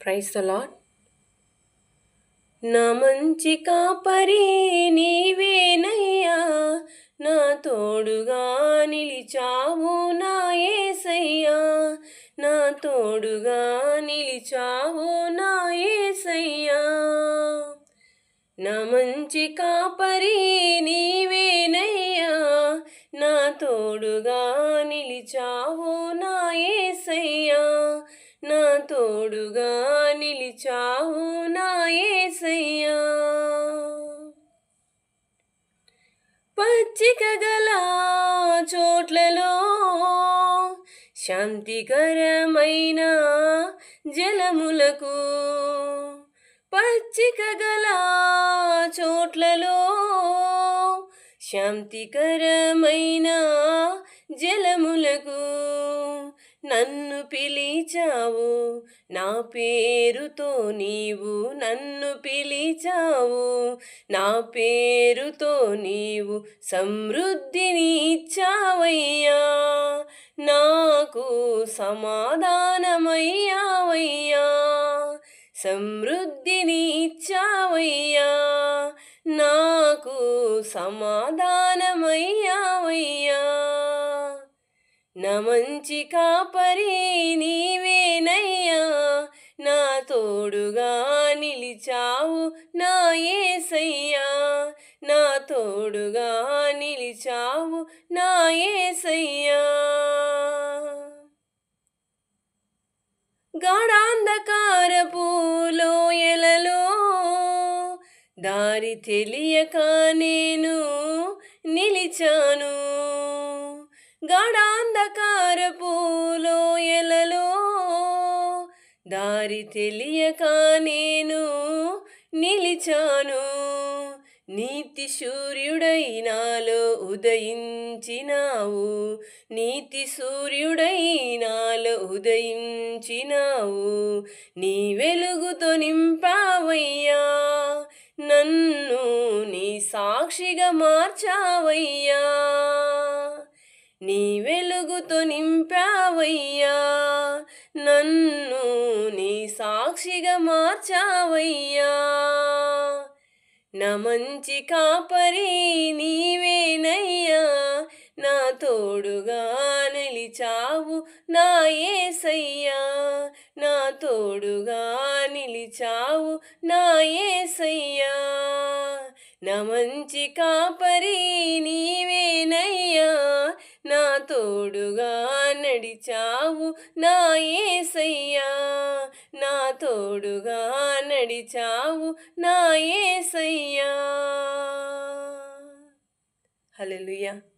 Price lord నా మంచి కాపరి నీవేనయ్యా నా తోడుగా నిలిచావు నా ఏసయ్యా నా తోడుగా నిలిచావు నా ఏసయ్యా. నా మంచి కాపరి నీవేనయ్యా నా తోడుగా నిలిచావు నా ఏసయ్యా. నా తోడుగా నిలిచావు నా ఏసయ్యా. పచ్చిక గల చోట్లలో శాంతికరమైన జలములకు పచ్చిక గల చోట్లలో శాంతికరమైన జలములకు నన్ను పిలిచావు. నా పేరుతో నీవు నన్ను పిలిచావు. నా పేరుతో నీవు సమృద్ధిని ఇచ్చావయ్యా. నాకు సమాధానమయ్యావయ్యా. సమృద్ధిని ఇచ్చావయ్యా. నాకు సమాధానమయ్యావయ్యా. నా మంచి కాపరి నీవేనయ్యా. నా తోడుగా నిలిచావు నా ఏసయ్యా. నా తోడుగా నిలిచావు నా ఏసయ్యా. గాఢాంధకారపు దారి తెలియక నేను నిలిచాను. గాఢాంధకారపు లోయలలో దారి తెలియక నేను నిలిచాను. నీతి సూర్యుడై నాలో ఉదయించినావు. నీతి సూర్యుడై నాలో ఉదయించినావు. నీ వెలుగుతో నింపావయ్యా. నన్ను నీ సాక్షిగా మార్చావయ్యా. నీ వెలుగుతో నింపావయ్యా. నన్ను నీ సాక్షిగా మార్చావయ్యా. నా మంచి కాపరి నీవేనయ్యా. నా తోడుగా నిలిచావు నా ఏసయ్యా. నా తోడుగా నిలిచావు నా ఏసయ్యా. నా మంచి కాపరి నీవేనయ్యా. నా తోడుగా నడిచావు నా ఏసయ్యా. నా తోడుగా నడిచావు నా ఏసయ్యా. హలో